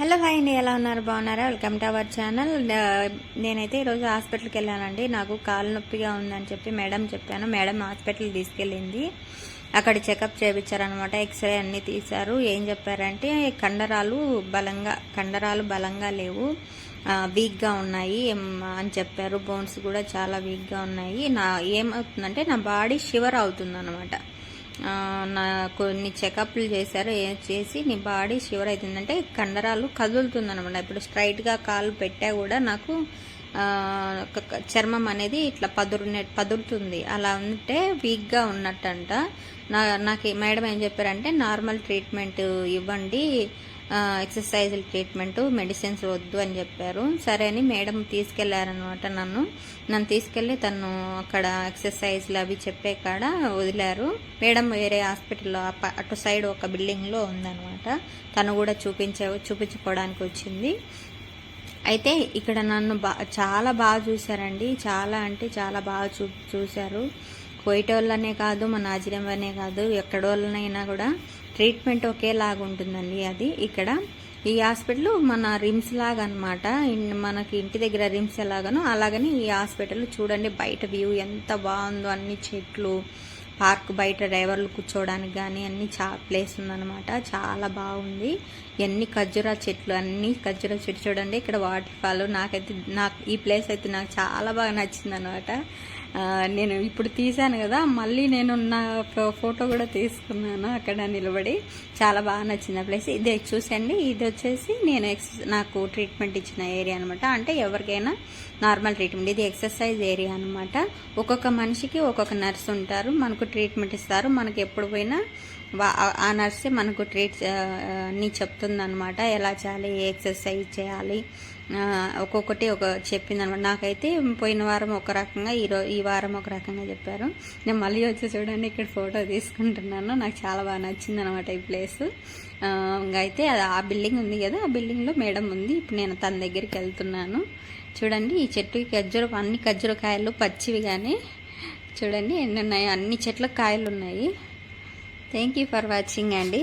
Hello hi అండి ఎలా ఉన్నారు? బాగున్నారా? వెల్కమ్ టు అవర్ ఛానల్ నేనైతే ఈరోజు హాస్పిటల్కి వెళ్ళానండి. నాకు కాలు నొప్పిగా ఉందని చెప్పి మేడం చెప్పాను. మేడం హాస్పిటల్ తీసుకెళ్ళింది. అక్కడ చెకప్ చేయించారనమాట ఎక్స్రే అన్నీ తీశారు. ఏం చెప్పారంటే కండరాలు బలంగా కండరాలు బలంగా లేవు. వీక్గా ఉన్నాయి అని చెప్పారు. బోన్స్ కూడా చాలా వీక్గా ఉన్నాయి. నా ఏమవుతుందంటే నా బాడీ షివర్ అవుతుందన్నమాట. అనమాట నా కొన్ని చెకప్లు చేశారు చేసి నీ బాడీ షివర్ అవుతుందంటే కండరాలు కదులుతుందనమాట ఇప్పుడు స్ట్రైట్గా కాలు పెట్టా కూడా నాకు చర్మం అనేది ఇట్లా పదురునే పదురుతుంది. అలా ఉంటే వీక్గా ఉన్నట్టంట. నా నాకు మేడం ఏం చెప్పారంటే నార్మల్ ట్రీట్మెంట్ ఇవ్వండి ఎక్సర్సైజ్ ట్రీట్మెంట్ మెడిసిన్స్ వద్దు అని చెప్పారు. సరే అని మేడం తీసుకెళ్ళారనమాట నన్ను. నన్ను తీసుకెళ్ళి తను అక్కడ ఎక్సర్సైజ్లు అవి చెప్పే కాడ వదిలారు. మేడం వేరే హాస్పిటల్లో అటు సైడ్ ఒక బిల్డింగ్లో ఉందన్నమాట. తను కూడా చూపించే చూపించుకోవడానికి వచ్చింది. అయితే ఇక్కడ నన్ను బా చాలా బాగా చూశారండి. చాలా అంటే చాలా బాగా చూ చూశారు. కోయిటోళ్ళనే కాదు మన నాజిరంలోనే కాదు ఎక్కడోళ్ళనైనా కూడా ట్రీట్మెంట్ ఒకేలాగా ఉంటుందండి అది. ఇక్కడ ఈ హాస్పిటల్ మన రిమ్స్ లాగా అనమాట మనకి ఇంటి దగ్గర రిమ్స్ ఎలాగనో అలాగని ఈ హాస్పిటల్ చూడండి బయట వ్యూ ఎంత బాగుందో. అన్ని చెట్లు పార్క్ బయట డ్రైవర్లు కూర్చోవడానికి కానీ అన్ని చా ప్లేస్ ఉందన్నమాట చాలా బాగుంది. ఎన్ని ఖర్జూరా చెట్లు అన్ని ఖర్జూరా చెట్లు చూడండి. ఇక్కడ వాటర్ ఫాల్ నాకైతే నాకు ఈ ప్లేస్ అయితే నాకు చాలా బాగా నచ్చింది అనమాట నేను ఇప్పుడు తీశాను కదా మళ్ళీ నేను నా ఫో- ఫోటో కూడా తీసుకున్నాను అక్కడ నిలబడి. చాలా బాగా నచ్చింది ప్లేస్ ఇది చూసండి ఇది వచ్చేసి నేను ఎక్స్ నాకు ట్రీట్మెంట్ ఇచ్చిన ఏరియా అనమాట అంటే ఎవరికైనా నార్మల్ ట్రీట్మెంట్ ఇది ఎక్సర్సైజ్ ఏరియా అనమాట ఒక్కొక్క మనిషికి ఒక్కొక్క నర్స్ ఉంటారు. మనకు ట్రీట్మెంట్ ఇస్తారు. మనకి ఎప్పుడు పోయినా వా- ఆ- నర్సే మనకు ట్రీట్ ఆ, అన్నీ చెప్తుంది అనమాట ఎలా చేయాలి? ఏ ఎక్సర్సైజ్ చేయాలి? ఒక్కొక్కటి ఒక చెప్పింది అనమాట నాకైతే పోయిన వారం ఒక రకంగా ఈరోజు ఈ వారం ఒక రకంగా చెప్పారు. నేను మళ్ళీ వచ్చి చూడండి ఇక్కడ ఫోటో తీసుకుంటున్నాను. నాకు చాలా బాగా నచ్చింది అనమాట ఈ ప్లేస్. ఇంకా అయితే అది ఆ బిల్డింగ్ ఉంది కదా ఆ బిల్డింగ్లో మేడం ఉంది. ఇప్పుడు నేను తన దగ్గరికి వెళ్తున్నాను. చూడండి ఈ చెట్టుకి ఖర్జూర అన్ని ఖర్జూర కాయలు పచ్చివి కానీ చూడండి ఎన్ని ఉన్నాయి అన్ని చెట్లకు కాయలు ఉన్నాయి. థ్యాంక్ యూ ఫర్ వాచింగ్ అండి.